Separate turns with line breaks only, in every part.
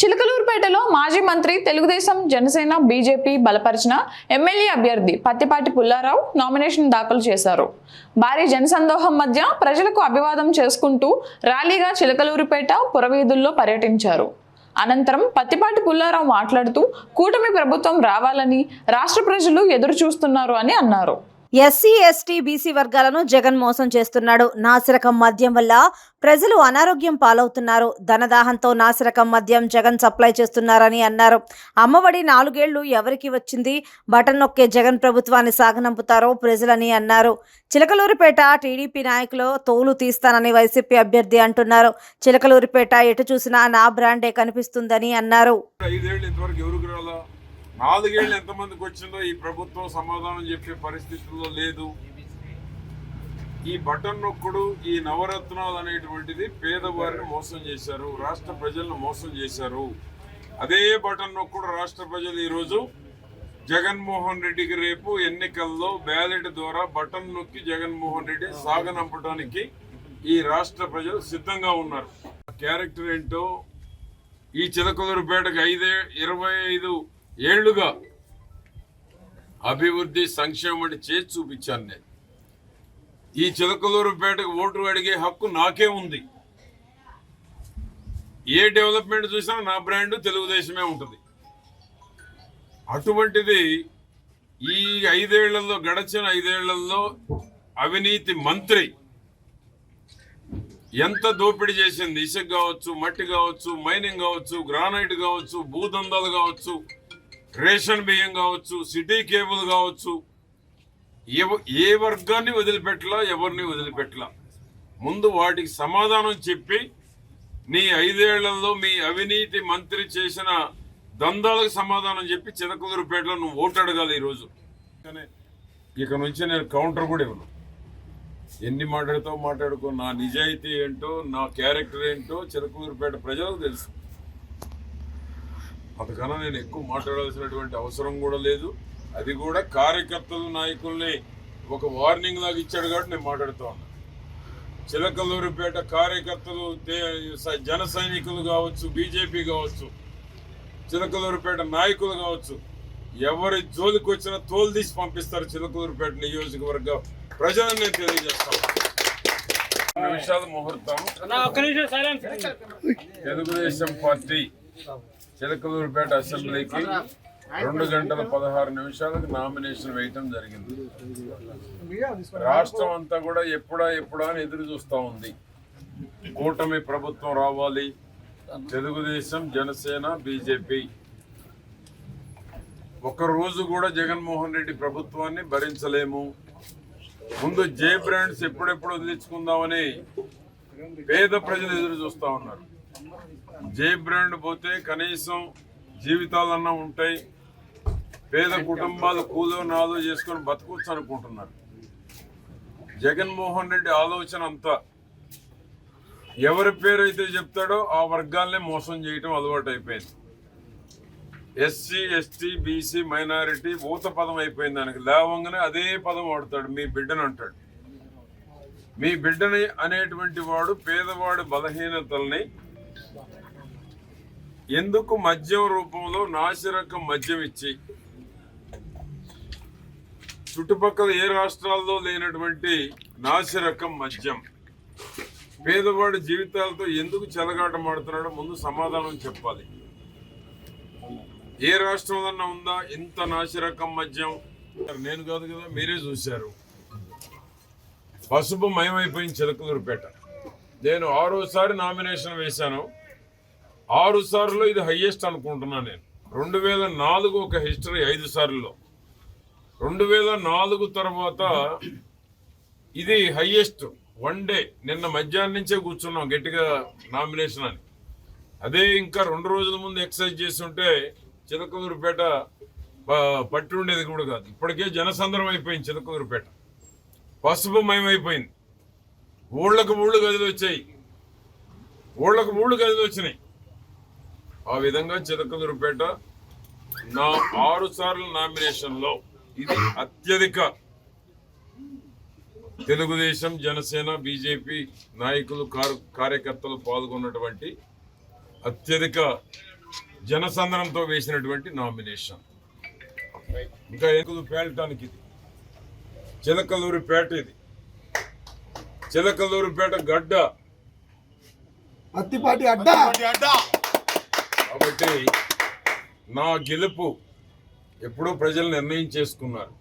చిలకలూరుపేటలో మాజీ మంత్రి తెలుగుదేశం జనసేన బీజేపీ బలపరిచిన ఎమ్మెల్యే అభ్యర్థి పత్తిపాటి పుల్లారావు నామినేషన్ దాఖలు చేశారు. భారీ జనసందోహం మధ్య ప్రజలకు అభివాదం చేసుకుంటూ ర్యాలీగా చిలకలూరుపేట పురవీధుల్లో పర్యటించారు. అనంతరం పత్తిపాటి పుల్లారావు మాట్లాడుతూ కూటమి ప్రభుత్వం రావాలని రాష్ట్ర ప్రజలు ఎదురు చూస్తున్నారు అని అన్నారు.
ఎస్సీ ఎస్టీ బీసీ వర్గాలను జగన్ మోసం చేస్తున్నాడు. నాసిరకం మద్యం వల్ల ప్రజలు అనారోగ్యం పాలవుతున్నారు. ధనదాహంతో నాసిరకం మద్యం జగన్ సప్లై చేస్తున్నారని అన్నారు. అమ్మఒడి నాలుగేళ్ళు ఎవరికి వచ్చింది? బటన్ నొక్కే జగన్ ప్రభుత్వాన్ని సాగనంపుతారో ప్రజలని అన్నారు. చిలకలూరిపేట టీడీపీ నాయకులు తోలు తీస్తానని వైసీపీ అభ్యర్థి అంటున్నారు. చిలకలూరిపేట ఎటు చూసినా నా బ్రాండే కనిపిస్తుందని అన్నారు.
నాలుగేళ్ళు ఎంతమందికి వచ్చిందో ఈ ప్రభుత్వం సమాధానం చెప్పే పరిస్థితుల్లో లేదు. ఈ బటన్ నొక్కుడు ఈ నవరత్నాలు అనేటువంటిది పేదవారిని మోసం చేశారు రాష్ట్ర ప్రజలను మోసం చేశారు. అదే బటన్ నొక్కుడు రాష్ట్ర ప్రజలు ఈరోజు జగన్మోహన్ రెడ్డికి రేపు ఎన్నికల్లో బ్యాలెట్ ద్వారా బటన్ నొక్కి జగన్మోహన్ రెడ్డి సాగనంపడానికి ఈ రాష్ట్ర ప్రజలు సిద్ధంగా ఉన్నారు. క్యారెక్టర్ ఏంటో ఈ చిలకలూరుపేటకు ఐదే ఇరవై ఐదు ఏళ్ళుగా అభివృద్ధి సంక్షేమం చేసి చూపించాను నేను. ఈ చిలకలూరుపేటకు ఓటు అడిగే హక్కు నాకే ఉంది. ఏ డెవలప్మెంట్ చూసినా నా బ్రాండ్ తెలుగుదేశమే ఉంటుంది. అటువంటిది ఈ ఐదేళ్ళలో గడచిన ఐదేళ్ళలో అవినీతి మంత్రి ఎంత దోపిడీ చేసింది? ఇసుక కావచ్చు మట్టి కావచ్చు మైనింగ్ కావచ్చు గ్రానైట్ కావచ్చు భూదందాలు కావచ్చు రేషన్ బియ్యం కావచ్చు సిటీ కేబుల్ కావచ్చు ఏ ఏ వర్గాన్ని వదిలిపెట్టలా ఎవరిని వదిలిపెట్టలా. ముందు వాటికి సమాధానం చెప్పి నీ ఐదేళ్ళలో మీ అవినీతి మంత్రి చేసిన దందాలకు సమాధానం చెప్పి చిలకలూరుపేటలో నువ్వు ఓటు అడగాలి ఈరోజు. కానీ ఇక నుంచి నేను కౌంటర్ కూడా ఇవ్వను. ఎన్ని మాట్లాడుతావు మాట్లాడుకో నా నిజాయితీ ఏంటో నా క్యారెక్టర్ ఏంటో చిలకలూరుపేట ప్రజలకు తెలుసు. అంతకన్నా నేను ఎక్కువ మాట్లాడాల్సినటువంటి అవసరం కూడా లేదు. అది కూడా కార్యకర్తలు నాయకుల్ని ఒక వార్నింగ్ లాగా ఇచ్చాడు కాబట్టి నేను మాట్లాడుతూ ఉన్నా. చిలకలూరుపేట కార్యకర్తలు జన సైనికులు కావచ్చు బీజేపీ కావచ్చు చిలకలూరుపేట నాయకులు కావచ్చు ఎవరి జోలికి వచ్చినా తోలు తీసి పంపిస్తారు చిలకలూరుపేట నియోజకవర్గ ప్రజలను నేను తెలియజేస్తాను నిమిషాల ముహూర్తం. తెలుగుదేశం పార్టీ చిలకలూరుపేట అసెంబ్లీకి రెండు గంటల పదహారు నిమిషాలకు నామినేషన్ వేయటం జరిగింది. రాష్ట్రం అంతా కూడా ఎప్పుడా ఎప్పుడా అని ఎదురు చూస్తూ ఉంది. కూటమి ప్రభుత్వం రావాలి. తెలుగుదేశం జనసేన బీజేపీ. ఒక రోజు కూడా జగన్మోహన్ రెడ్డి ప్రభుత్వాన్ని భరించలేము. ముందు జే బ్రాండ్స్ ఎప్పుడెప్పుడు వదిలించుకుందామని పేద ప్రజలు ఎదురు చూస్తా ఉన్నారు. జే బ్రాండ్ పోతే కనీసం జీవితాలన్నా ఉంటాయి. పేద కుటుంబాలు కూలో నాలో చేసుకొని బతకవచ్చు అనుకుంటున్నారు. జగన్మోహన్ రెడ్డి ఆలోచన అంతా ఎవరి పేరు అయితే చెప్తాడో ఆ వర్గాల్నే మోసం చేయటం అలవాటు అయిపోయింది ఎస్సీ ఎస్టీ బీసీ మైనారిటీ ఊత పదం అయిపోయింది దానికి. లేవంగానే అదే పదం వాడతాడు మీ బిడ్డను అంటాడు. మీ బిడ్డని అనేటువంటి వాడు పేదవాడి బలహీనతల్ని ఎందుకు మద్యం రూపంలో నాసిరకం మద్యం ఇచ్చి? చుట్టుపక్కల ఏ రాష్ట్రాల్లో లేనటువంటి నాసిరకం మద్యం? పేదవాడి జీవితాలతో ఎందుకు చెలగాటమాడుతున్నాడో ముందు సమాధానం చెప్పాలి. ఏ రాష్ట్రంలో ఉందా? ఇంత నాసిరకం మద్యం? నేను కాదు కదా మీరే చూశారు. పసుపు మయమైపోయింది చిలకలూరుపేట. నేను ఆరోసారి నామినేషన్ వేశాను. ఆరు సార్లు ఇది హయ్యెస్ట్ అనుకుంటున్నాను నేను. రెండు వేల నాలుగు ఒక హిస్టరీ ఐదు సార్లు. రెండు వేల నాలుగు తర్వాత ఇది హయ్యెస్ట్ వన్ డే. నిన్న మధ్యాహ్నం నుంచే కూర్చున్నాం గట్టిగా నామినేషన్ అని. అదే ఇంకా రెండు రోజుల ముందు ఎక్సర్సైజ్ చేస్తుంటే చిలకూరుపేట ప- పట్టి ఉండేది కూడా కాదు. ఇప్పటికే జనసంద్రం అయిపోయింది చిలకూరుపేట పసుపు మయమైపోయింది ఊళ్ళకు ఊళ్ళు గదిలు వచ్చాయి ఊళ్ళకు ఊళ్ళు గదిలు వచ్చినాయి ఆ విధంగా చిలకలూరుపేట నా ఆరు సార్లు నామినేషన్లో ఇది అత్యధిక తెలుగుదేశం జనసేన బీజేపీ నాయకులు కారు కార్యకర్తలు పాల్గొన్నటువంటి అత్యధిక జనసంద్రంతో వేసినటువంటి నామినేషన్ ఇంకా ఎక్కువ పేలటానికి ఇది. చిలకలూరిపేట ఇది. చిలకలూరిపేట గడ్డ.
పత్తిపాటి అడ్డా.
కాబట్టి నా గెలుపు ఎప్పుడూ ప్రజలు నిర్ణయం చేసుకున్నారు.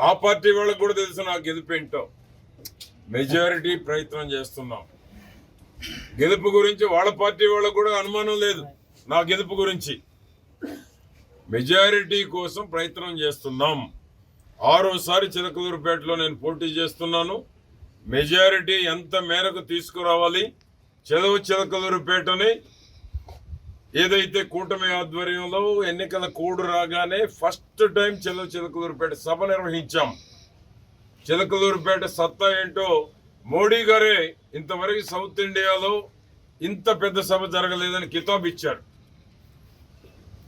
ఆ పార్టీ వాళ్ళకు కూడా తెలుసు నా గెలుపు ఏంటో మెజారిటీ ప్రయత్నం చేస్తున్నాం. గెలుపు గురించి వాళ్ళ పార్టీ వాళ్ళకు కూడా అనుమానం లేదు నా గెలుపు గురించి. మెజారిటీ కోసం ప్రయత్నం చేస్తున్నాం. ఆరోసారి చిలకలూరుపేటలో నేను పోటీ చేస్తున్నాను. మెజారిటీ ఎంత మేరకు తీసుకురావాలి? చదవ చిలకలూరుపేటని ఏదైతే కూటమి ఆధ్వర్యంలో ఎన్నికల కోడ్ రాగానే ఫస్ట్ టైం చిలక చిలకలూరుపేట సభ నిర్వహించాం. చిలకలూరుపేట సత్తా ఏంటో మోడీ గారే ఇంతవరకు సౌత్ ఇండియాలో ఇంత పెద్ద సభ జరగలేదని కితాబ్ ఇచ్చారు.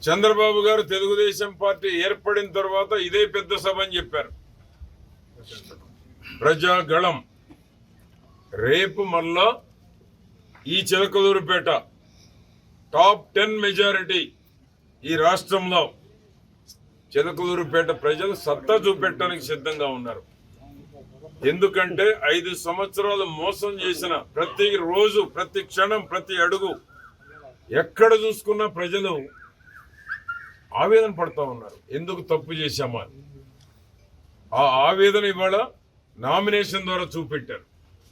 చంద్రబాబు గారు తెలుగుదేశం పార్టీ ఏర్పడిన తర్వాత ఇదే పెద్ద సభ అని చెప్పారు. ప్రజాగళం. రేపు మళ్ళా ఈ చిలకలూరుపేట టాప్ టెన్ మెజారిటీ ఈ రాష్ట్రంలో చిలకలూరుపేట ప్రజలు సత్తా చూపెట్టడానికి సిద్ధంగా ఉన్నారు. ఎందుకంటే ఐదు సంవత్సరాలు మోసం చేసిన ప్రతి రోజు ప్రతి క్షణం ప్రతి అడుగు ఎక్కడ చూసుకున్నా ప్రజలు ఆవేదన పడుతూ ఉన్నారు. ఎందుకు తప్పు చేశామా ఆ ఆవేదన ఇవాళ నామినేషన్ ద్వారా చూపెట్టారు.